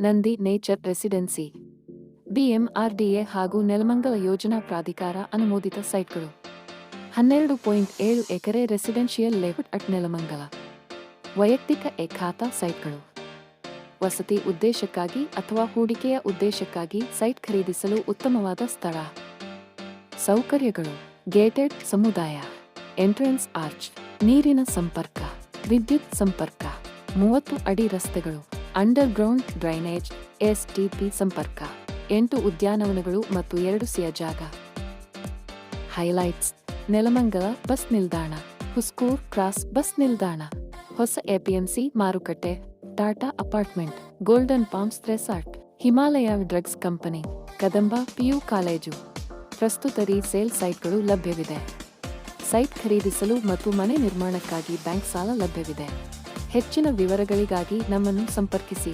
Nandi nature residency. BMRDA ಹಾಗೂ ನೆಲಮಂಗಲ ಯೋಜನಾ ಪ್ರಾಧಿಕಾರ ಅನುಮೋದಿತ ಸೈಟ್ಗಳು. ಹನ್ನೆರಡು ಪಾಯಿಂಟ್ ಏಳು acre residential layout at Nelamangala. ವೈಯಕ್ತಿಕ ಎಖಾತ ಸೈಟ್ಗಳು. ವಸತಿ ಉದ್ದೇಶಕ್ಕಾಗಿ ಅಥವಾ ಹೂಡಿಕೆಯ ಉದ್ದೇಶಕ್ಕಾಗಿ ಸೈಟ್ ಖರೀದಿಸಲು ಉತ್ತಮವಾದ ಸ್ಥಳ. ಸೌಕರ್ಯಗಳು. ಗೇಟೆಡ್ ಸಮುದಾಯ. Entrance arch. ನೀರಿನ ಸಂಪರ್ಕ. ವಿದ್ಯುತ್ ಸಂಪರ್ಕ. ಮೂವತ್ತು ಅಡಿ ರಸ್ತೆಗಳು. ಅಂಡರ್ ಗ್ರೌಂಡ್ ಡ್ರೈನೇಜ್ ಎಸ್ಟಿಪಿ ಸಂಪರ್ಕ, ಎಂಟು ಉದ್ಯಾನವನಗಳು ಮತ್ತು ಎರಡು ಸಿಯ ಜಾಗ. ಹೈಲೈಟ್ಸ್, ನೆಲಮಂಗಲ ಬಸ್ ನಿಲ್ದಾಣ, ಹುಸ್ಕೂರ್ ಕ್ರಾಸ್ ಬಸ್ ನಿಲ್ದಾಣ, ಹೊಸ ಎಪಿಎಂಸಿ ಮಾರುಕಟ್ಟೆ, Tata apartment, golden palms resort, Himalaya drugs company, Kadamba PU college. ಪ್ರಸ್ತುತ ರೀಸೇಲ್ ಸೈಟ್ಗಳು ಲಭ್ಯವಿದೆ. ಸೈಟ್ ಖರೀದಿಸಲು ಮತ್ತು ಮನೆ ನಿರ್ಮಾಣಕ್ಕಾಗಿ ಬ್ಯಾಂಕ್ ಸಾಲ ಲಭ್ಯವಿದೆ. ಹೆಚ್ಚಿನ ವಿವರಗಳಿಗಾಗಿ ನಮ್ಮನ್ನು ಸಂಪರ್ಕಿಸಿ.